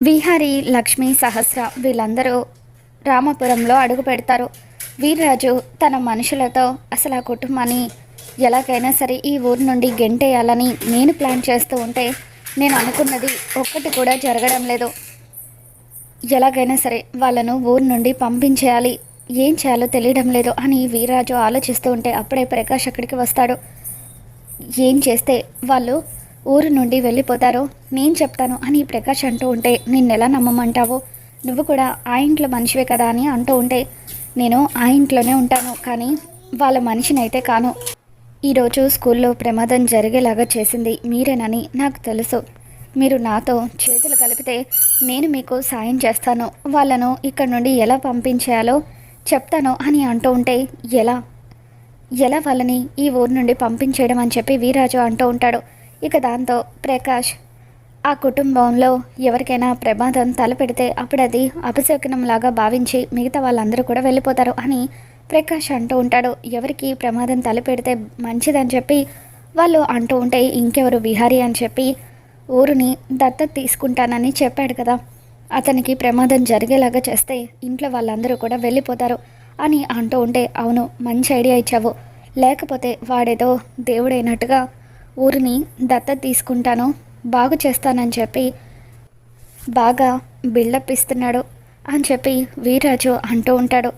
విహారి లక్ష్మి సహస్ర వీళ్ళందరూ రామపురంలో అడుగు పెడతారు. వీర్రాజు తన మనుషులతో అసలు ఆ కుటుంబాన్ని ఎలాగైనా సరే ఈ ఊరు నుండి గెంటేయాలని నేను ప్లాన్ చేస్తూ ఉంటే నేను అనుకున్నది ఒక్కటి కూడా జరగడం లేదు. ఎలాగైనా సరే వాళ్ళను ఊరు నుండి పంపించేయాలి. ఏం చేయాలో తెలియడం లేదు అని వీర్రాజు ఆలోచిస్తూ ఉంటే అప్పుడే ప్రకాష్ అక్కడికి వస్తాడు. ఏం చేస్తే వాళ్ళు ఊరు నుండి వెళ్ళిపోతారో? నేను చెప్తాను అని ప్రకాష్ అంటూ ఉంటే నిన్నెలా నమ్మమంటావు? నువ్వు కూడా ఆ ఇంట్లో మనిషివే కదా అని అంటూ ఉంటే నేను ఆ ఇంట్లోనే ఉంటాను కానీ వాళ్ళ మనిషినైతే కాను. ఈరోజు స్కూల్లో ప్రమాదం జరిగేలాగా చేసింది మీరేనని నాకు తెలుసు. మీరు నాతో చేతులు కలిపితే నేను మీకు సాయం చేస్తాను. వాళ్ళను ఇక్కడ నుండి ఎలా పంపించేయాలో చెప్తాను అని అంటూ ఉంటే ఎలా? ఎలా వాళ్ళని ఈ ఊరు నుండి పంపించేయడం అని చెప్పి వీరాజు అంటూ ఉంటాడు. ఇక దాంతో ప్రకాష్ ఆ కుటుంబంలో ఎవరికైనా ప్రమాదం తలపెడితే అప్పుడు అది అపశకునంలాగా భావించి మిగతా వాళ్ళందరూ కూడా వెళ్ళిపోతారు అని ప్రకాష్ అంటూ ఉంటాడు. ఎవరికి ప్రమాదం తలపెడితే మంచిదని చెప్పి వాళ్ళు అంటూ ఉంటే ఇంకెవరు విహారీ అని చెప్పి ఊరిని దత్తత తీసుకుంటానని చెప్పాడు కదా. అతనికి ప్రమాదం జరిగేలాగా చేస్తే ఇంట్లో వాళ్ళందరూ కూడా వెళ్ళిపోతారు అని అంటూ ఉంటే అవును మంచి ఐడియా ఇచ్చావు. లేకపోతే వాడేదో దేవుడైనట్టుగా ఊరిని దత్త తీసుకుంటాను బాగు చేస్తానని చెప్పి బాగా బిల్డప్ ఇస్తున్నాడు అని చెప్పి వీరాజు అంటూ ఉంటాడు.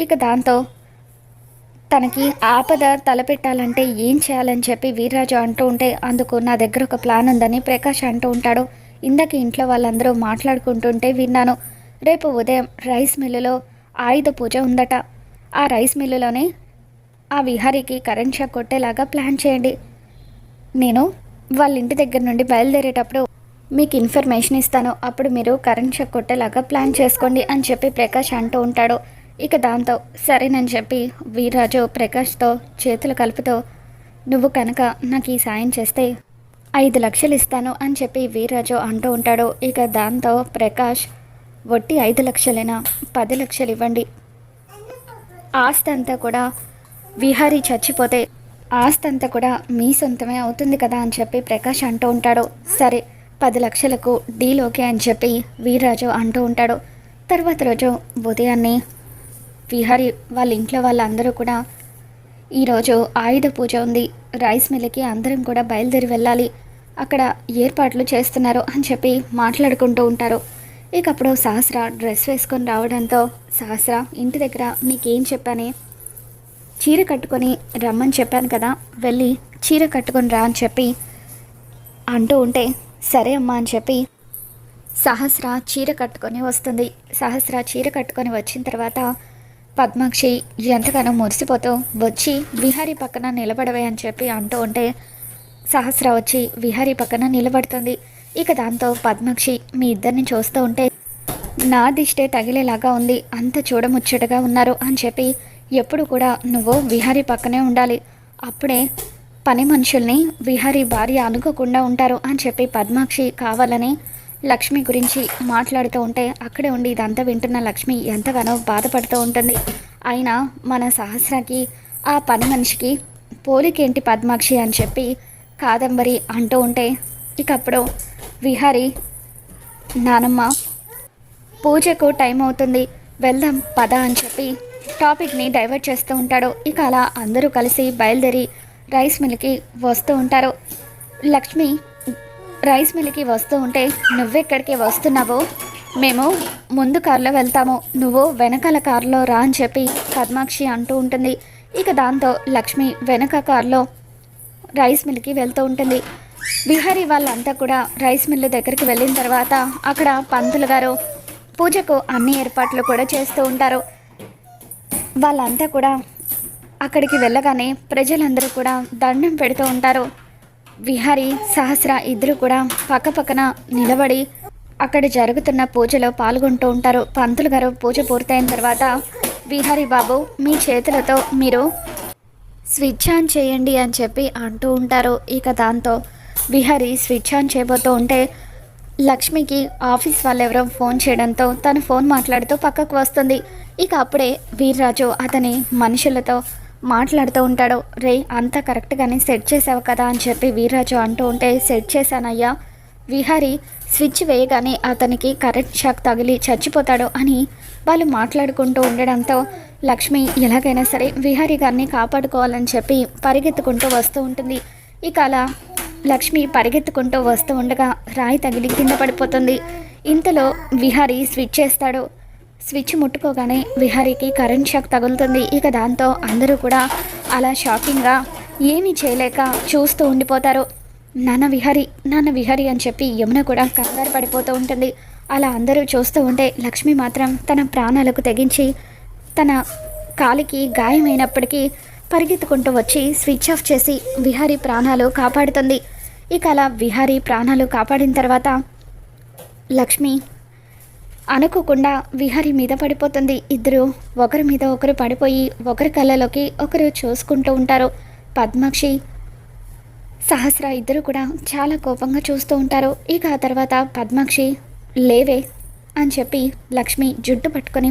ఇక దాంతో తనకి ఆపద తలపెట్టాలంటే ఏం చేయాలని చెప్పి వీర్రాజు అంటూ ఉంటే అందుకు నా దగ్గర ఒక ప్లాన్ ఉందని ప్రకాష్ అంటూ ఉంటాడు. ఇందాక ఇంట్లో వాళ్ళందరూ మాట్లాడుకుంటుంటే విన్నాను. రేపు ఉదయం రైస్ మిల్లులో ఆయుధ పూజ ఉందట. ఆ రైస్ మిల్లులోనే ఆ విహారీకి కరెంట్ షాక్ కొట్టేలాగా ప్లాన్ చేయండి. నేను వాళ్ళ ఇంటి దగ్గర నుండి బయలుదేరేటప్పుడు మీకు ఇన్ఫర్మేషన్ ఇస్తాను. అప్పుడు మీరు కరెంట్ షాక్ కొట్టేలాగా ప్లాన్ చేసుకోండి అని చెప్పి ప్రకాష్ అంటూ ఉంటాడు. ఇక దాంతో సరేనని చెప్పి వీరాజు ప్రకాష్తో చేతులు కలుపుతో నువ్వు కనుక నాకు ఈ సాయం చేస్తే ఐదు లక్షలు ఇస్తాను అని చెప్పి వీర్రాజు అంటూ ఉంటాడు. ఇక దాంతో ప్రకాష్ వట్టి ఐదు లక్షలైనా? పది లక్షలు ఇవ్వండి. ఆస్తి అంతా కూడా విహారీ చచ్చిపోతే ఆస్తి అంతా కూడా మీ సొంతమే అవుతుంది కదా అని చెప్పి ప్రకాష్ అంటూ ఉంటాడు. సరే పది లక్షలకు డీల్ ఓకే అని చెప్పి వీర్రాజు అంటూ ఉంటాడు. తర్వాత రోజు ఉదయాన్నే విహారీ వాళ్ళ ఇంట్లో వాళ్ళందరూ కూడా ఈరోజు ఆయుధ పూజ ఉంది. రైస్ మిల్కి అందరం కూడా బయలుదేరి వెళ్ళాలి. అక్కడ ఏర్పాట్లు చేస్తున్నారు అని చెప్పి మాట్లాడుకుంటూ ఉంటారు. ఇకప్పుడు సహస్ర డ్రెస్ వేసుకొని రావడంతో సహస్ర ఇంటి దగ్గర నీకేం చెప్పానే? చీర కట్టుకొని రమ్మని చెప్పాను కదా వెళ్ళి చీర కట్టుకొని రా అని చెప్పి అంటూ ఉంటే సరే అమ్మా అని చెప్పి సహస్ర చీర కట్టుకొని వస్తుంది. సహస్ర చీర కట్టుకొని వచ్చిన తర్వాత పద్మాక్షి ఎంతగానో మురిసిపోతూ వచ్చి విహారీ పక్కన నిలబడవే అని చెప్పి అంటూ ఉంటే సహస్ర వచ్చి విహారీ పక్కన నిలబడుతుంది. ఇక దాంతో పద్మాక్షి మీ ఇద్దరిని చూస్తూ ఉంటే నా దిష్టే తగిలేలాగా ఉంది. అంత చూడముచ్చటగా ఉన్నారు అని చెప్పి ఎప్పుడు కూడా నువ్వు విహారీ పక్కనే ఉండాలి. అప్పుడే పని మనుషుల్ని విహారీ భార్య అనుకోకుండా ఉంటారు అని చెప్పి పద్మాక్షి కావాలని లక్ష్మి గురించి మాట్లాడుతూ ఉంటే అక్కడే ఉండి ఇదంతా వింటున్న లక్ష్మి ఎంతగానో బాధపడుతూ ఉంటుంది. అయినా మన సహస్రకి ఆ పని మనిషికి పోలికేంటి పద్మాక్షి అని చెప్పి కాదంబరి అంటూ ఉంటే ఇకప్పుడు విహారి నానమ్మ పూజకు టైం అవుతుంది. వెళ్దాం పద అని చెప్పి టాపిక్ని డైవర్ట్ చేస్తూ ఉంటాడు. ఇక అలా అందరూ కలిసి బయలుదేరి రైస్ మిల్కి వస్తూ ఉంటారు. లక్ష్మి రైస్ మిల్కి వస్తూ ఉంటే నువ్వెక్కడికి వస్తున్నావో? మేము ముందు కారులో వెళ్తాము. నువ్వు వెనకాల కారులో రా అని చెప్పి పద్మాక్షి అంటూ ఉంటుంది. ఇక దాంతో లక్ష్మి వెనక కారులో రైస్ మిల్కి వెళ్తూ ఉంటుంది. బిహారీ వాళ్ళంతా కూడా రైస్ మిల్లు దగ్గరికి వెళ్ళిన తర్వాత అక్కడ పంతులు గారు పూజకు అన్ని ఏర్పాట్లు కూడా చేస్తూ ఉంటారు. వాళ్ళంతా కూడా అక్కడికి వెళ్ళగానే ప్రజలందరూ కూడా దండం పెడుతూ ఉంటారు. విహారి సహస్ర ఇద్దరు కూడా పక్కపక్కన నిలబడి అక్కడ జరుగుతున్న పూజలో పాల్గొంటూ ఉంటారు. పంతులు గారు పూజ పూర్తయిన తర్వాత విహారి బాబు మీ చేతులతో మీరు స్విచ్ ఆన్ చేయండి అని చెప్పి అంటూ ఉంటారు. ఇక దాంతో విహారీ స్విచ్ ఆన్ చేయబోతూ ఉంటే లక్ష్మికి ఆఫీస్ వాళ్ళు ఎవరో ఫోన్ చేయడంతో తను ఫోన్ మాట్లాడుతూ పక్కకు వస్తుంది. ఇక అప్పుడే వీర్రాజు అతని మనుషులతో మాట్లాడుతూ ఉంటాడు. రే అంతా కరెక్ట్గానే సెట్ చేసావు కదా అని చెప్పి వీర్రాజు అంటూ ఉంటే సెట్ చేశానయ్యా. విహారీ స్విచ్ వేయగానే అతనికి కరెంట్ షాక్ తగిలి చచ్చిపోతాడు అని వాళ్ళు మాట్లాడుకుంటూ ఉండడంతో లక్ష్మి ఎలాగైనా సరే విహారీ గారిని కాపాడుకోవాలని చెప్పి పరిగెత్తుకుంటూ వస్తూ ఉంటుంది. ఇక అలా లక్ష్మి పరిగెత్తుకుంటూ వస్తూ ఉండగా రాయి తగిలి కింద పడిపోతుంది. ఇంతలో విహారీ స్విచ్ చేస్తాడు. స్విచ్ ముట్టుకోగానే విహారీకి కరెంట్ షాక్ తగులుతుంది. ఇక దాంతో అందరూ కూడా అలా షాకింగ్గా ఏమీ చేయలేక చూస్తూ ఉండిపోతారు. నాన్న విహారి నాన్న విహారి అని చెప్పి యమున కూడా కంగారు పడిపోతూ ఉంటుంది. అలా అందరూ చూస్తూ ఉంటే లక్ష్మి మాత్రం తన ప్రాణాలకు తెగించి తన కాలికి గాయమైనప్పటికీ పరిగెత్తుకుంటూ వచ్చి స్విచ్ ఆఫ్ చేసి విహారీ ప్రాణాలు కాపాడుతుంది. ఇక అలా విహారీ ప్రాణాలు కాపాడిన తర్వాత లక్ష్మి అనుకోకుండా విహారీ మీద పడిపోతుంది. ఇద్దరు ఒకరి మీద ఒకరు పడిపోయి ఒకరి కళ్ళలోకి ఒకరు చూసుకుంటూ ఉంటారు. పద్మాక్షి సహస్ర ఇద్దరు కూడా చాలా కోపంగా చూస్తూ ఉంటారు. ఇక ఆ తర్వాత పద్మాక్షి లేవే అని చెప్పి లక్ష్మి జుట్టు పట్టుకొని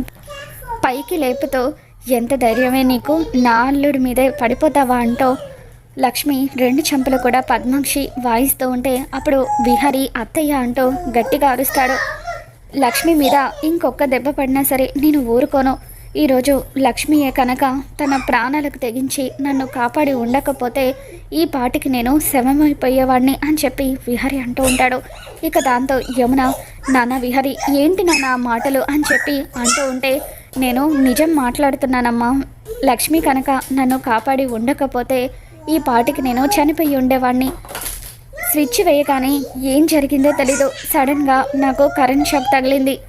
పైకి లేపుతూ ఎంత ధైర్యమే నీకు? నా అల్లుడి మీదే పడిపోతావా అంటూ లక్ష్మి రెండు చెంపలు కూడా పద్మాక్షి వాయిస్తూ ఉంటే అప్పుడు విహరి అత్తయ్య అంటూ గట్టిగా అరుస్తాడు. లక్ష్మి మీద ఇంకొక దెబ్బ పడినా సరే నేను ఊరుకోను. ఈరోజు లక్ష్మియే కనుక తన ప్రాణాలకు తెగించి నన్ను కాపాడి ఉండకపోతే ఈ పాటికి నేను శవమైపోయేవాడిని అని చెప్పి విహరి అంటూ ఉంటాడు. ఇక దాంతో యమున నాన్న విహరి ఏంటి నాన్న మాటలు? అని చెప్పి అంటూ ఉంటే నేను నిజం మాట్లాడుతున్నానమ్మా. లక్ష్మి కనుక నన్ను కాపాడి ఉండకపోతే ఈ పాటికి నేను చనిపోయి ఉండేవాణ్ణి. స్విచ్ వేయగానే ఏం జరిగిందో తెలీదు. సడన్గా నాకు కరెంట్ షాక్ తగిలింది.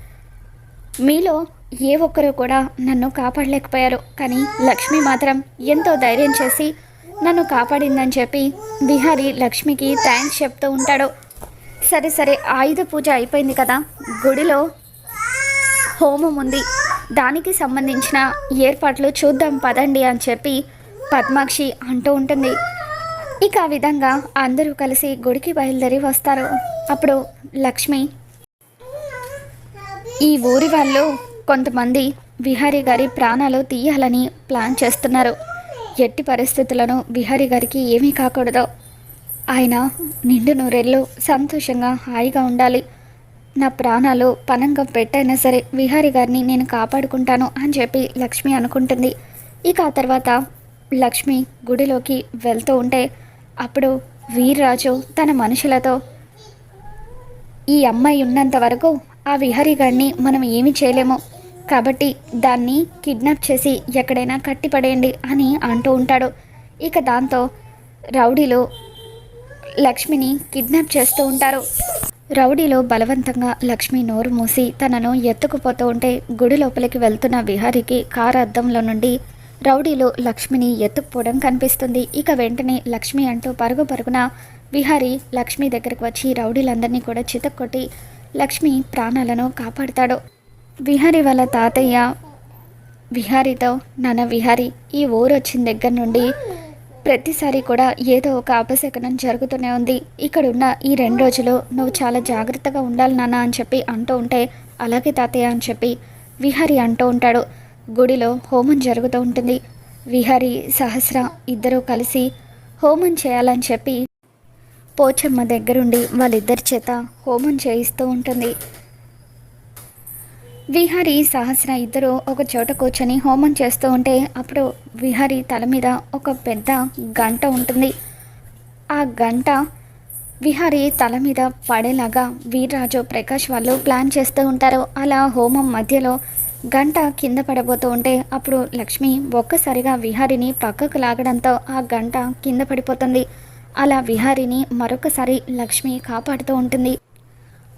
మీలో ఏ ఒక్కరూ కూడా నన్ను కాపాడలేకపోయారు. కానీ లక్ష్మి మాత్రం ఎంతో ధైర్యం చేసి నన్ను కాపాడిందని చెప్పి బిహారీ లక్ష్మికి థ్యాంక్స్ చెప్తూ ఉంటాడు. సరే సరే ఆయుధ పూజ అయిపోయింది కదా. గుడిలో హోమం ఉంది. దానికి సంబంధించిన ఏర్పాట్లు చూద్దాం పదండి అని చెప్పి పద్మాక్షి అంటూ ఉంటుంది. ఇక ఆ విధంగా అందరూ కలిసి గుడికి బయలుదేరి వస్తారు. అప్పుడు లక్ష్మి ఈ ఊరి వాళ్ళు కొంతమంది విహారీ గారి ప్రాణాలు తీయాలని ప్లాన్ చేస్తున్నారు. ఎట్టి పరిస్థితులను విహారీ గారికి ఏమీ కాకూడదు. ఆయన నిండు నూరెళ్ళు సంతోషంగా హాయిగా ఉండాలి. నా ప్రాణాలు పనంగా పెట్టైనా సరే విహారీ గారిని నేను కాపాడుకుంటాను అని చెప్పి లక్ష్మి అనుకుంటుంది. ఇక ఆ తర్వాత లక్ష్మి గుడిలోకి వెళ్తూ ఉంటే అప్పుడు వీర్రాజు తన మనుషులతో ఈ అమ్మాయి ఉన్నంత వరకు ఆ విహారీ గారిని మనం ఏమి చేయలేము. కాబట్టి దాన్ని కిడ్నాప్ చేసి ఎక్కడైనా కట్టిపడేయండి అని అంటూ ఉంటాడు. ఇక దాంతో రౌడీలు లక్ష్మిని కిడ్నాప్ చేస్తూ ఉంటారు. రౌడీలో బలవంతంగా లక్ష్మి నోరు మూసి తనను ఎత్తుకుపోతూ ఉంటే గుడి లోపలికి వెళ్తున్న విహారికి కారు అద్దంలో నుండి రౌడీలు లక్ష్మిని ఎత్తుకుపోవడం కనిపిస్తుంది. ఇక వెంటనే లక్ష్మి అంటూ పరుగు పరుగున విహారీ లక్ష్మి దగ్గరకు వచ్చి రౌడీలందరినీ కూడా చితక్కొట్టి లక్ష్మి ప్రాణాలను కాపాడుతాడు. విహారి వాళ్ళ తాతయ్య విహారితో నాన్న విహారి ఈ ఊరు వచ్చిన దగ్గర నుండి ప్రతిసారి కూడా ఏదో ఒక అపశకనం జరుగుతూనే ఉంది. ఇక్కడున్న ఈ రెండు రోజులు నువ్వు చాలా జాగ్రత్తగా ఉండాలి నాన్న అని చెప్పి అంటూ ఉంటే అలాగే తాతయ్య అని చెప్పి విహారి అంటూ ఉంటాడు. గుడిలో హోమం జరుగుతూ ఉంటుంది. విహారి సహస్ర ఇద్దరూ కలిసి హోమం చేయాలని చెప్పి పోచమ్మ దగ్గరుండి వాళ్ళిద్దరి చేత హోమం చేయిస్తూ ఉంటుంది. విహారి సహస్ర ఇద్దరు ఒక చోట కూర్చొని హోమం చేస్తూ ఉంటే అప్పుడు విహారి తల మీద ఒక పెద్ద గంట ఉంటుంది. ఆ గంట విహారి తల మీద పడేలాగా వీర్రాజు ప్రకాష్ వాళ్ళు ప్లాన్ చేస్తూ ఉంటారు. అలా హోమం మధ్యలో గంట కింద పడబోతూ ఉంటే అప్పుడు లక్ష్మి ఒక్కసారిగా విహారిని పక్కకు లాగడంతో ఆ గంట కింద పడిపోతుంది. అలా విహారిని మరొకసారి లక్ష్మి కాపాడుతూ ఉంటుంది.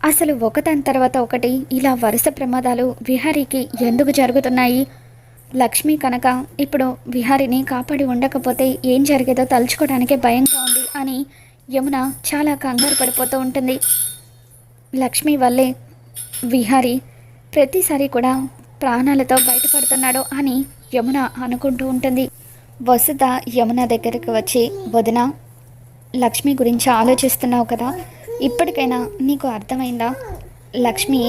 అసలు ఒకదాని తర్వాత ఒకటి ఇలా వరుస ప్రమాదాలు విహారీకి ఎందుకు జరుగుతున్నాయి? లక్ష్మి కనుక ఇప్పుడు విహారిని కాపాడి ఉండకపోతే ఏం జరిగేదో తలుచుకోవడానికే భయంగా ఉంది అని యమున చాలా కంగారు పడిపోతూ ఉంటుంది. లక్ష్మి వల్లే విహారి ప్రతిసారి కూడా ప్రాణాలతో బయటపడుతున్నాడు అని యమున అనుకుంటూ ఉంటుంది. వసుధ యమున దగ్గరికి వచ్చి వదిన లక్ష్మి గురించి ఆలోచిస్తున్నావు కదా? ఇప్పటికైనా నీకు అర్థమైందా? లక్ష్మి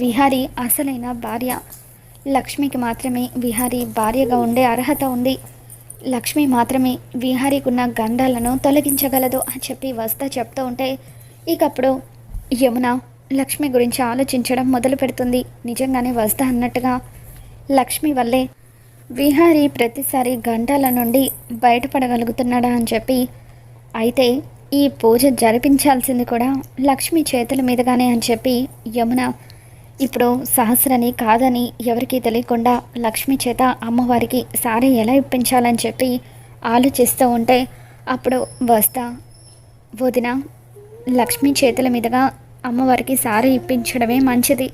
విహారి అసలైన భార్య. లక్ష్మికి మాత్రమే విహారి భార్యగా ఉండే అర్హత ఉంది. లక్ష్మి మాత్రమే విహారీకున్న గండాలను తొలగించగలదు అని చెప్పి వస్తా చెప్తూ ఉంటే ఇకప్పుడు యమున లక్ష్మి గురించి ఆలోచించడం మొదలు పెడుతుంది. నిజంగానే వస్తా అన్నట్టుగా లక్ష్మి వల్లే విహారీ ప్రతిసారి గంటల నుండి బయటపడగలుగుతున్నాడా అని చెప్పి అయితే ఈ పూజ జరిపించాల్సింది కూడా లక్ష్మి చేతుల మీదుగానే అని చెప్పి యమున ఇప్పుడు సహస్రని కాదని ఎవరికీ తెలియకుండా లక్ష్మి చేత అమ్మవారికి సారీ ఎలా ఇప్పించాలని చెప్పి ఆలోచిస్తూ ఉంటే అప్పుడు వస్తా వదిన లక్ష్మి చేతుల మీదుగా అమ్మవారికి సారీ ఇప్పించడమే మంచిది.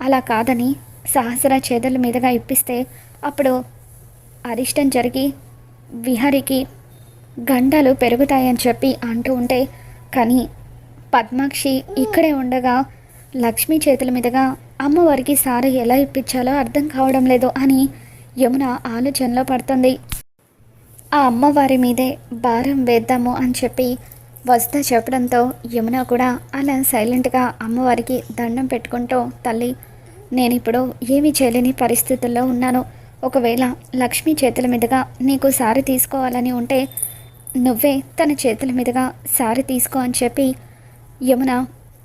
అలా కాదని సహస్ర చేతుల మీదుగా ఇప్పిస్తే అప్పుడు అరిష్టం జరిగి విహారికి గంటలు పెరుగుతాయని చెప్పి అంటూ ఉంటే కానీ పద్మాక్షి ఇక్కడే ఉండగా లక్ష్మి చేతుల మీదుగా అమ్మవారికి సారి ఎలా ఇప్పించాలో అర్థం కావడం లేదు అని యమున ఆలోచనలో పడుతుంది. ఆ అమ్మవారి మీదే భారం వేద్దాము అని చెప్పి వస్తా చెప్పడంతో యమున కూడా అలా సైలెంట్గా అమ్మవారికి దండం పెట్టుకుంటూ తల్లి నేను ఇప్పుడు ఏమీ చేయలేని పరిస్థితుల్లో ఉన్నాను. ఒకవేళ లక్ష్మి చేతుల మీదుగా నీకు సారి తీసుకోవాలని ఉంటే నువ్వే తన చేతుల మీదుగా సారి తీసుకో అని చెప్పి యమున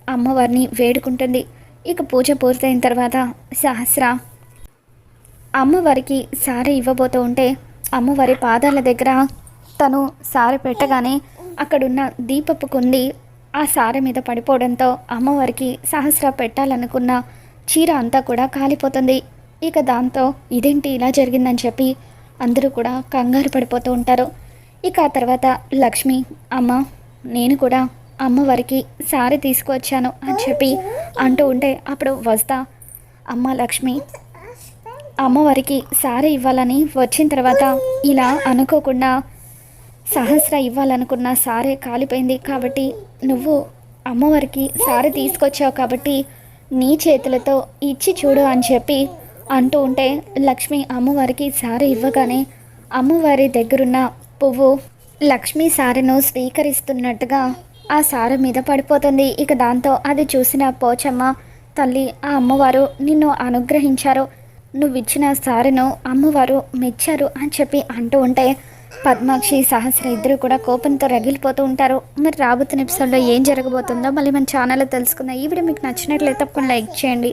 అమ్మవారిని వేడుకుంటుంది. ఇక పూజ పూర్తయిన తర్వాత సహస్ర అమ్మవారికి సారీ ఇవ్వబోతూ ఉంటే అమ్మవారి పాదాల దగ్గర తను సారి పెట్టగానే అక్కడున్న దీపపు కుంది ఆ సారి మీద పడిపోవడంతో అమ్మవారికి సహస్ర పెట్టాలనుకున్న చీర అంతా కూడా కాలిపోతుంది. ఇక దాంతో ఇదేంటి ఇలా జరిగిందని చెప్పి అందరూ కూడా కంగారు పడిపోతూ ఉంటారు. ఇక ఆ తర్వాత లక్ష్మి అమ్మ నేను కూడా అమ్మవారికి సారీ తీసుకువచ్చాను అని చెప్పి అంటూ ఉంటే అప్పుడు వస్తా. అమ్మ లక్ష్మి అమ్మవారికి సారీ ఇవ్వాలని వచ్చిన తర్వాత ఇలా అనుకోకుండా సహస్ర ఇవ్వాలనుకున్న సారే కాలిపోయింది కాబట్టి నువ్వు అమ్మవారికి సారీ తీసుకొచ్చావు కాబట్టి నీ చేతులతో ఇచ్చి చూడు అని చెప్పి అంటూ ఉంటే లక్ష్మి అమ్మవారికి సారీ ఇవ్వగానే అమ్మవారి దగ్గరున్న పువ్వు. లక్ష్మి సారను స్వీకరిస్తున్నట్టుగా ఆ సార మీద పడిపోతుంది. ఇక దాంతో అది చూసిన పోచమ్మ తల్లి ఆ అమ్మవారు నిన్ను అనుగ్రహించారు. నువ్విచ్చిన సారను అమ్మవారు మెచ్చారు అని చెప్పి అంటూ ఉంటే పద్మాక్షి సహస్ర ఇద్దరు కూడా కోపంతో రగిలిపోతూ ఉంటారు. మరి రాబోతున్న ఎపిసోడ్లో ఏం జరగబోతుందో మళ్ళీ మన ఛానల్లో తెలుసుకుందాం. ఈ వీడియో మీకు నచ్చినట్లయితే తప్పకుండా లైక్ చేయండి.